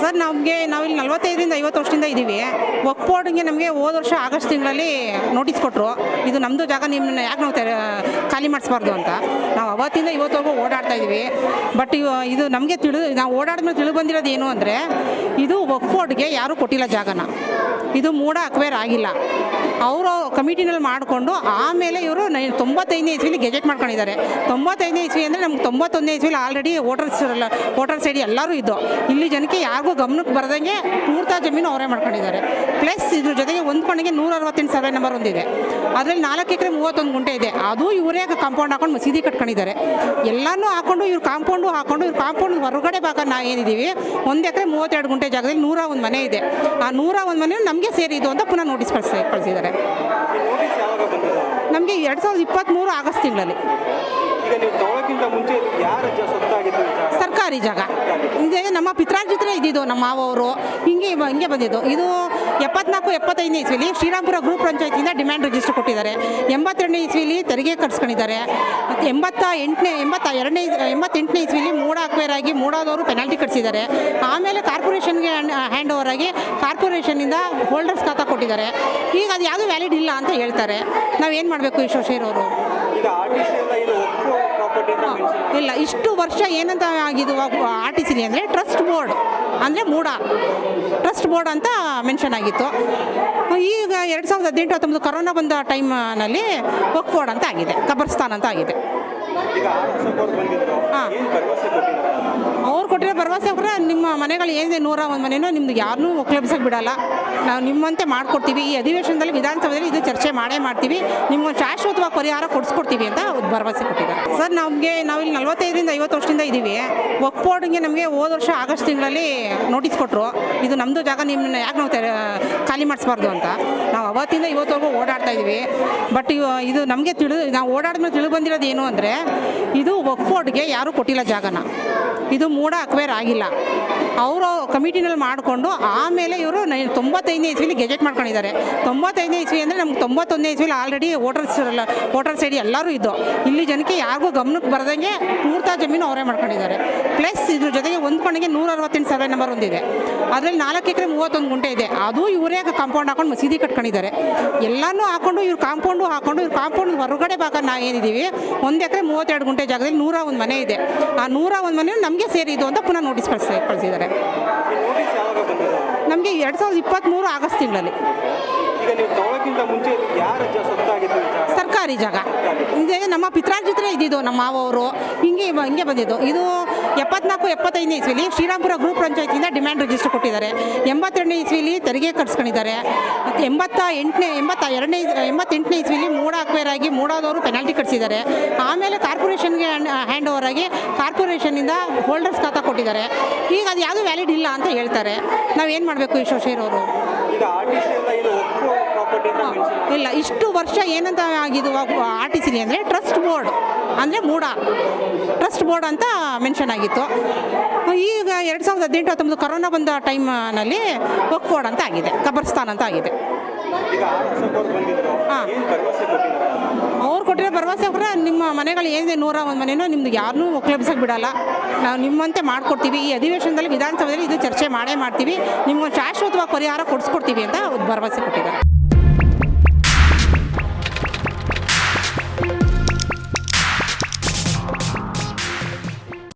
Sir, ನಮಗೆ ನಾವಿಲ್ಲಿ ನಲವತ್ತೈದರಿಂದ ಐವತ್ತು ವರ್ಷದಿಂದ ಇದ್ದೀವಿ ವಕ್ ಬೋರ್ಡ್ಗೆ ನಮಗೆ ಹೋದ ವರ್ಷ ಆಗಸ್ಟ್ ತಿಂಗಳಲ್ಲಿ ನೋಟಿಸ್ ಕೊಟ್ಟರು ಇದು ನಮ್ಮದು ಜಾಗ ನಿಮ್ಮನ್ನ ಯಾಕೆ ನಾವು ಖಾಲಿ ಮಾಡಿಸ್ಬಾರ್ದು ಅಂತ. ನಾವು ಅವತ್ತಿಂದ ಇವತ್ತವರೆಗೂ ಓಡಾಡ್ತಾ ಇದ್ದೀವಿ ಬಟ್ ಇವ, ಇದು ನಮಗೆ ತಿಳಿದು ನಾವು ಓಡಾಡಿದ್ಮೇಲೆ ತಿಳಿದು ಬಂದಿರೋದು ಏನು ಅಂದರೆ, ಇದು ವಕ್ ಬೋರ್ಡ್ಗೆ ಯಾರೂ ಕೊಟ್ಟಿಲ್ಲ ಜಾಗನ. ಇದು ಮೂಡ ಅಕ್ವೇರ್ ಆಗಿಲ್ಲ. ಅವರು ಕಮಿಟಿನಲ್ಲಿ ಮಾಡಿಕೊಂಡು ಆಮೇಲೆ ಇವರು ತೊಂಬತ್ತೈದನೇ ಇಸ್ವಿಲಿ ಗೆಜೆಟ್ ಮಾಡ್ಕೊಂಡಿದ್ದಾರೆ. ತೊಂಬತ್ತೈದನೇ ಇಸ್ವಿ ಅಂದರೆ ನಮ್ಗೆ ತೊಂಬತ್ತೊಂದನೇ ಇಸ್ವಿಲಿ ಆಲ್ರೆಡಿ ವೋಟರ್ಸ್ ವೋಟರ್ ಐಡಿ ಎಲ್ಲರೂ ಇದ್ದು. ಇಲ್ಲಿ ಜನಕ್ಕೆ ಯಾರಿಗೂ ಗಮನಕ್ಕೆ ಬರದಂಗೆ ಪೂರ್ತ ಜಮೀನು ಅವರೇ ಮಾಡ್ಕೊಂಡಿದ್ದಾರೆ. ಪ್ಲಸ್ ಇದ್ರ ಜೊತೆಗೆ ಒಂದು ಕಣಿಗೆ ನೂರ ಅರವತ್ತೆಂಟು ಸರ್ವೆ ನಂಬರ್ ಒಂದಿದೆ. ಅದರಲ್ಲಿ ನಾಲ್ಕು ಎಕರೆ ಮೂವತ್ತೊಂದು ಗುಂಟೆ ಇದೆ. ಅದು ಇವರೇ ಕಾಂಪೌಂಡ್ ಹಾಕೊಂಡು ಮಸೀದಿ ಕಟ್ಕೊಂಡಿದ್ದಾರೆ. ಎಲ್ಲನೂ ಹಾಕೊಂಡು ಇವ್ರು ಕಾಂಪೌಂಡು ಹಾಕೊಂಡು ಇವ್ರು ಕಾಂಪೌಂಡ್ ಹೊರಗಡೆ ಭಾಗ ನಾ ಏನಿದ್ದೀವಿ, ಒಂದು ಎಕರೆ ಮೂವತ್ತೆರಡು ಗುಂಟೆ ಜಾಗದಲ್ಲಿ ನೂರ ಒಂದು ಮನೆ ಇದೆ. ಆ ನೂರ ಒಂದು ಮನೆ ನಮಗೆ ಸೇರಿದ್ದು ಅಂತ ಪುನಃ ನೋಟಿಸ್ ಕಳಿಸಿ ಕಳಿಸಿದ್ದಾರೆ. ಬಂದಿದೆ? ನಮಗೆ ಎರಡು ಸಾವಿರದ ಇಪ್ಪತ್ತ್ಮೂರು ಆಗಸ್ಟ್ ತಿಂಗಳಲ್ಲಿ. ಸರ್ಕಾರಿ ಜಾಗ. ಇದೇ ನಮ್ಮ ಪಿತ್ರಾರ್ಜಿತನೇ ಇದ್ದಿದ್ದು ನಮ್ಮ ಮಾವವರು ಹಿಂಗೆ ಹಿಂಗೆ ಬಂದಿದ್ದು. ಇದು ಎಪ್ಪತ್ನಾಲ್ಕು ಎಪ್ಪತ್ತೈದನೇ ಇಸ್ವಿಲಿ ಶ್ರೀರಾಮ್ಪುರ ಗ್ರೂಪ್ ಪಂಚಾಯತಿಯಿಂದ ಡಿಮ್ಯಾಂಡ್ ರಿಜಿಸ್ಟರ್ ಕೊಟ್ಟಿದ್ದಾರೆ. ಎಂಬತ್ತೆರಡನೇ ಇಸ್ವಿಲಿ ತೆರಿಗೆ ಕಟ್ಸ್ಕೊಂಡಿದ್ದಾರೆ. ಮತ್ತು ಎಂಬತ್ತ ಎಂಟನೇ ಎಂಬತ್ತ ಎರಡನೇ ಎಂಬತ್ತೆಂಟನೇ ಇಸ್ವಿಲಿ ಮೂಡ ಅಕ್ವೇರ್ ಆಗಿ ಮೂಡಾದವರು ಪೆನಾಲ್ಟಿ ಕಟ್ಸಿದ್ದಾರೆ. ಆಮೇಲೆ ಕಾರ್ಪೊರೇಷನ್ಗೆ ಹ್ಯಾಂಡ್ ಓವರ್ ಆಗಿ ಕಾರ್ಪೊರೇಷನಿಂದ ಹೋಲ್ಡರ್ಸ್ ಖಾತಾ ಕೊಟ್ಟಿದ್ದಾರೆ. ಈಗ ಅದು ಯಾವುದೂ ವ್ಯಾಲಿಡ್ ಇಲ್ಲ ಅಂತ ಹೇಳ್ತಾರೆ. ನಾವು ಏನು ಮಾಡಬೇಕು ಈ ಶೋಷೇರ್ ಅವರು ಇಲ್ಲ ಇಷ್ಟು ವರ್ಷ ಏನಂತ ಆಗಿದ್ದು ಆರ್ ಟಿ ಸಿಲಿ ಅಂದರೆ ಟ್ರಸ್ಟ್ ಬೋರ್ಡ್ ಅಂದರೆ ಮೂಡ. ಟ್ರಸ್ಟ್ ಬೋರ್ಡ್ ಅಂತ ಮೆನ್ಷನ್ ಆಗಿತ್ತು. ಈಗ ಎರಡು ಸಾವಿರದ ಹದಿನೆಂಟು ಹತ್ತೊಂಬತ್ತು ಕರೋನಾ ಬಂದ ಟೈಮ್ನಲ್ಲಿ ಒಕ್ಫೋರ್ಡ್ ಬೋರ್ಡ್ ಅಂತ ಆಗಿದೆ ಕಬರ್ಸ್ತಾನ್ ಅಂತ ಆಗಿದೆ. ಅವ್ರು ಕೊಟ್ಟಿರೋ ಭರವಸೆ ಕೂಡ ನಿಮ್ಮ ಮನೆಗಳು ಏನಿದೆ ನೂರ ಒಂದು ಮನೆನೋ ನಿಮ್ದು ಯಾರನ್ನೂ ಒಕ್ಲಬ್ಸಕ್ಕೆ ಬಿಡಲ್ಲ. ನಾವು ನಿಮ್ಮಂತೆ ಮಾಡಿಕೊಡ್ತೀವಿ. ಈ ಅಧಿವೇಶನದಲ್ಲಿ ವಿಧಾನಸಭೆಯಲ್ಲಿ ಇದು ಚರ್ಚೆ ಮಾಡೇ ಮಾಡ್ತೀವಿ. ನಿಮ್ಮ ಶಾಶ್ವತವಾಗಿ ಪರಿಹಾರ ಕೊಡಿಸ್ಕೊಡ್ತೀವಿ ಅಂತ ಭರವಸೆ ಕೊಟ್ಟಿದ್ದಾರೆ. ಸರ್ ನಮಗೆ ನಾವಿಲ್ಲಿ ನಲವತ್ತೈದರಿಂದ ಐವತ್ತು ವರ್ಷದಿಂದ ಇದ್ದೀವಿ ವಕ್ ಬೋರ್ಡ್ಗೆ ನಮಗೆ ಹೋದ ವರ್ಷ ಆಗಸ್ಟ್ ತಿಂಗಳಲ್ಲಿ ನೋಟಿಸ್ ಕೊಟ್ಟರು ಇದು ನಮ್ಮದು ಜಾಗ ನಿಮ್ಮನ್ನ ಯಾಕೆ ನಾವು ಖಾಲಿ ಮಾಡಿಸ್ಬಾರ್ದು ಅಂತ. ನಾವು ಅವತ್ತಿಂದ ಇವತ್ತವರೆಗೂ ಓಡಾಡ್ತಾ ಇದ್ದೀವಿ ಬಟ್ ಇವ ಇದು ನಮಗೆ ತಿಳಿದು ನಾವು ಓಡಾಡಿದ್ಮೇಲೆ ತಿಳಿದು ಬಂದಿರೋದು ಏನು ಅಂದರೆ ಇದು ಒಕ್ಫೋರ್ಡ್ಗೆ ಯಾರೂ ಕೊಟ್ಟಿಲ್ಲ ಜಾಗನ. ಇದು ಮೂಡ ಅಕ್ವೇರ್ ಆಗಿಲ್ಲ. ಅವರು ಕಮಿಟಿನಲ್ಲಿ ಮಾಡಿಕೊಂಡು ಆಮೇಲೆ ಇವರು ತೊಂಬತ್ತೈದನೇ ಇಸ್ವಿಲಿ ಗೆಜೆಟ್ ಮಾಡ್ಕೊಂಡಿದ್ದಾರೆ. ತೊಂಬತ್ತೈದನೇ ಇಸ್ವಿ ಅಂದರೆ ನಮ್ಗೆ ತೊಂಬತ್ತೊಂದನೇ ಇಸ್ವಿಲಿ ಆಲ್ರೆಡಿ ವೋಟರ್ಸ್ ವೋಟರ್ ಸೈಡ್ ಎಲ್ಲರೂ ಇದ್ದು ಇಲ್ಲಿ ಜನಕ್ಕೆ ಯಾರಿಗೂ ಗಮನಕ್ಕೆ ಬರದಂಗೆ ಪೂರ್ತ ಜಮೀನು ಅವರೇ ಮಾಡ್ಕೊಂಡಿದ್ದಾರೆ. ಪ್ಲಸ್ ಇದ್ರ ಜೊತೆಗೆ ಒಂದು ಕಣಿಗೆ ನೂರ ಅರವತ್ತೆಂಟು ಸರ್ವೆ ನಂಬರ್ ಒಂದಿದೆ. ಅದರಲ್ಲಿ ನಾಲ್ಕು ಎಕರೆ ಮೂವತ್ತೊಂದು ಗುಂಟೆ ಇದೆ. ಅದು ಇವರೇ ಕಾಂಪೌಂಡ್ ಹಾಕೊಂಡು ಮಸೀದಿ ಕಟ್ಕೊಂಡಿದ್ದಾರೆ. ಎಲ್ಲನೂ ಹಾಕೊಂಡು ಇವ್ರು ಕಾಂಪೌಂಡು ಹಾಕೊಂಡು ಇವ್ರು ಕಾಂಪೌಂಡ್ ಹೊರಗಡೆ ಭಾಗ ನಾವು ಏನಿದ್ದೀವಿ ಒಂದು ಎಕರೆ ಮೂವತ್ತೆರಡು ಗುಂಟೆ ಜಾಗದಲ್ಲಿ ನೂರ ಒಂದು ಮನೆ ಇದೆ. ಆ ನೂರ ಒಂದು ಮನೆ ನಮಗೆ ಸೇರಿದ್ದು ಅಂತ ಪುನಃ ನೋಟಿಸ್ ಕಳಿಸಿ ಕಳಿಸಿದ್ದಾರೆ. ನಮಗೆ ಎರಡು ಸಾವಿರದ ಇಪ್ಪತ್ತ್ಮೂರು ಆಗಸ್ಟ್ ತಿಂಗಳಲ್ಲಿ. ನೀವು ಸರ್ಕಾರಿ ಜಾಗ. ಇದೆ, ನಮ್ಮ ಪಿತ್ರಾರ್ಜಿತನೇ ಇದ್ದಿದ್ದು, ನಮ್ಮ ಮಾವವರು ಹಿಂಗೆ ಹಿಂಗೆ ಬಂದಿದ್ದು. ಇದು ಎಪ್ಪತ್ನಾಲ್ಕು, ಎಪ್ಪತ್ತೈದನೇ ಇಸ್ವಿಲಿ ಶ್ರೀರಾಮ್ಪುರ ಗ್ರೂಪ್ ಪಂಚಾಯತಿಯಿಂದ ಡಿಮ್ಯಾಂಡ್ ರಿಜಿಸ್ಟರ್ ಕೊಟ್ಟಿದ್ದಾರೆ. ಎಂಬತ್ತೆರಡನೇ ಇಸ್ವಿಲಿ ತೆರಿಗೆ ಕಟ್ಸ್ಕೊಂಡಿದ್ದಾರೆ. ಮತ್ತು ಎಂಬತ್ತ ಎಂಟನೇ, ಎಂಬತ್ತ ಎರಡನೇ, ಎಂಬತ್ತೆಂಟನೇ ಇಸ್ವಿಲಿ ಮೂಡ ಅಕ್ವೇರ್ ಆಗಿ ಮೂಡಾದವರು ಪೆನಾಲ್ಟಿ ಕಟ್ಸಿದ್ದಾರೆ. ಆಮೇಲೆ ಕಾರ್ಪೊರೇಷನ್ಗೆ ಹ್ಯಾಂಡ್ ಓವರ್ ಆಗಿ ಕಾರ್ಪೊರೇಷನಿಂದ ಹೋಲ್ಡರ್ಸ್ ಖಾತಾ ಕೊಟ್ಟಿದ್ದಾರೆ. ಈಗ ಅದು ಯಾವುದೂ ವ್ಯಾಲಿಡ್ ಇಲ್ಲ ಅಂತ ಹೇಳ್ತಾರೆ. ನಾವೇನು ಮಾಡಬೇಕು ಈಶ್ವರ್ ಆರ್ ಇಲ್ಲ ಇಷ್ಟು ವರ್ಷ ಏನಂತ ಆಗಿದ್ದು ಆರ್ ಟಿ ಸಿಲಿ ಅಂದರೆ ಟ್ರಸ್ಟ್ ಬೋರ್ಡ್ ಅಂದರೆ ಮೂಡ. ಟ್ರಸ್ಟ್ ಬೋರ್ಡ್ ಅಂತ ಮೆನ್ಷನ್ ಆಗಿತ್ತು. ಈಗ ಎರಡು ಸಾವಿರದ ಹದಿನೆಂಟು ಹತ್ತೊಂಬತ್ತು ಕರೋನಾ ಬಂದ ಟೈಮ್ನಲ್ಲಿ ವಕ್ ಬೋರ್ಡ್ ಅಂತ ಆಗಿದೆ ಕಬರ್ಸ್ತಾನ್ ಅಂತ ಆಗಿದೆ. ಅವ್ರು ಕೊಟ್ಟಿರೋ ಭರವಸೆ ಕೂಡ ನಿಮ್ಮ ಮನೆಗಳು ಏನಿದೆ ನೂರ ಒಂದು ಮನೆಯೋ ನಿಮ್ದು ಯಾರನ್ನೂ ಒಕ್ಲಬ್ಸಕ್ಕೆ ಬಿಡಲ್ಲ. ನಾವು ನಿಮ್ಮಂತೆ ಮಾಡಿಕೊಡ್ತೀವಿ. ಈ ಅಧಿವೇಶನದಲ್ಲಿ ವಿಧಾನಸಭೆಯಲ್ಲಿ ಇದು ಚರ್ಚೆ ಮಾಡೇ ಮಾಡ್ತೀವಿ. ನಿಮ್ಗೊಂದು ಶಾಶ್ವತವಾಗಿ ಪರಿಹಾರ ಕೊಡಿಸ್ಕೊಡ್ತೀವಿ ಅಂತ ಅವ್ರು ಭರವಸೆ ಕೊಟ್ಟಿದ್ದಾರೆ.